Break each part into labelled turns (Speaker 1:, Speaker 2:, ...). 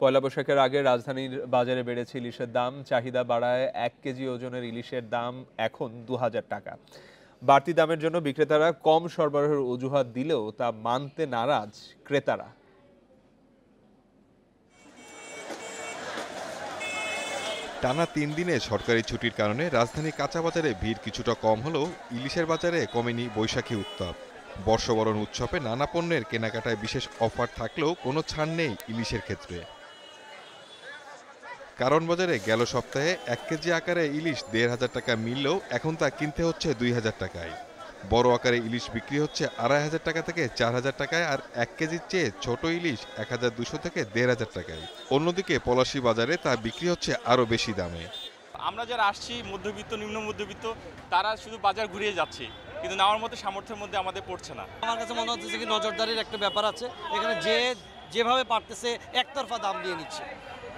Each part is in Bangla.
Speaker 1: পয়লা বৈশাখের আগে রাজধানীর বাজারে বেড়েছে ইলিশের দাম। চাহিদা বাড়ায় এক কেজি ওজনের ইলিশের দাম এখন দু হাজার টাকা। বাড়তি দামের জন্য বিক্রেতারা কম সরবরাহের অজুহাত দিলেও তা মানতে নারাজ ক্রেতারা।
Speaker 2: টানা তিন দিনে সরকারি ছুটির কারণে রাজধানী কাঁচা বাজারে ভিড় কিছুটা কম হলেও ইলিশের বাজারে কমেনি বৈশাখী উত্তাপ। বর্ষবরণ উৎসবে নানা পণ্যের কেনাকাটায় বিশেষ অফার থাকলেও কোনো ছাড় নেই ইলিশের ক্ষেত্রে। কারণ বাজারে গেল সপ্তাহে এক কেজি আকারে ইলিশ দেড় হাজার টাকা মিললেও এখন তা কিনতে হচ্ছে দুই হাজার টাকায়। বড় আকারে ইলিশ বিক্রি হচ্ছে আড়াই হাজার টাকা থেকে চার হাজার টাকায় আর এক কেজির চেয়ে ছোট ইলিশ এক হাজার দুশো থেকে দেড় হাজার টাকায়। অন্যদিকে পলাশী বাজারে তা বিক্রি হচ্ছে আরও বেশি দামে।
Speaker 3: আমরা যারা আসছি মধ্যবিত্ত নিম্ন মধ্যবিত্ত তারা শুধু বাজার ঘুরিয়ে যাচ্ছে কিন্তু নেওয়ার মতো সামর্থ্যের মধ্যে আমাদের পড়ছে না।
Speaker 4: আমার কাছে মনে হচ্ছে কি নজরদারির একটা ব্যাপার আছে এখানে যে যেভাবে পারতেছে একতরফা দাম দিয়ে নিচ্ছে।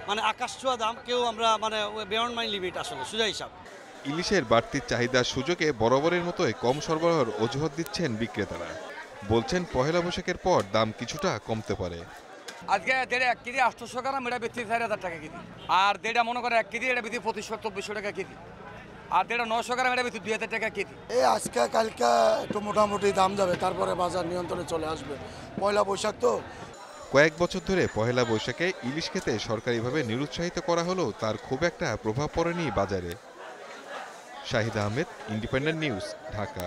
Speaker 4: মানে আকাশ ছোঁয়া দাম কেউ আমরা মানে বিয়ন্ড মাই লিমিট আসলে সোজা হিসাব।
Speaker 2: ইলিশের বাড়তি চাহিদার সুযোগে বরাবরের মতোই কম সরবরাহের অজুহাত দিচ্ছেন বিক্রেতারা। বলছেন পহেলা বৈশাখের পর দাম কিছুটা কমতে পারে।
Speaker 5: আজকে দেড় এক কেজি আটশোশো গ্রাম এটা বেশি চার হাজার টাকা কেজি। আর দেড়টা মনে করে এক কেজি এটা বেশি পঁচিশশো চব্বিশশো টাকা কেজি। আর দেড়টা নশো গ্রাম এটা বেশি দুই হাজার টাকা কেজি।
Speaker 6: এই আজকে কালকে একটু মোটামুটি দাম যাবে তারপরে বাজার নিয়ন্ত্রণে চলে আসবে। পয়লা বৈশাখ তো
Speaker 2: কয়েক বছর ধরে পহেলা বৈশাখে ইলিশ খেতে সরকারিভাবে নিরুৎসাহিত করা হলো তার খুব একটা প্রভাব পড়েনি বাজারে। Shahid Ahmed independent news Dhaka.